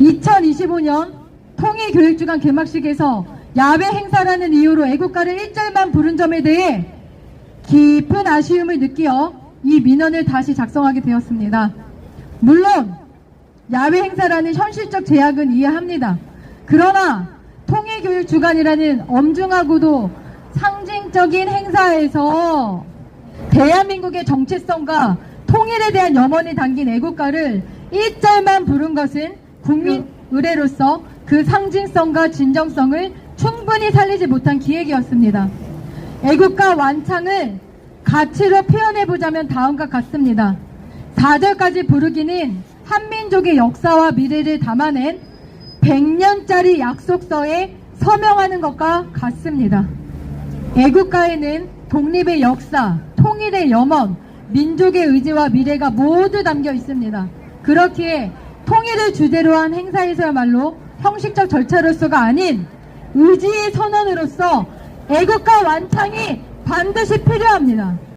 2025년 통일교육주간 개막식에서 야외 행사라는 이유로 애국가를 1절만 부른 점에 대해 깊은 아쉬움을 느끼어 이 민원을 다시 작성하게 되었습니다. 물론 야외 행사라는 현실적 제약은 이해합니다. 그러나 통일교육 주간이라는 엄중하고도 상징적인 행사에서 대한민국의 정체성과 통일에 대한 염원이 담긴 애국가를 1절만 부른 것은 국민 의례로서 그 상징성과 진정성을 충분히 살리지 못한 기획이었습니다. 애국가 완창을 가치로 표현해보자면 다음과 같습니다. 4절까지 부르기는 한민족의 역사와 미래를 담아낸 100년짜리 약속서에 서명하는 것과 같습니다. 애국가에는 독립의 역사, 통일의 염원, 민족의 의지와 미래가 모두 담겨 있습니다. 그렇기에 통일을 주제로 한 행사에서야말로 형식적 절차로서가 아닌 의지의 선언으로서 애국가 완창이 반드시 필요합니다.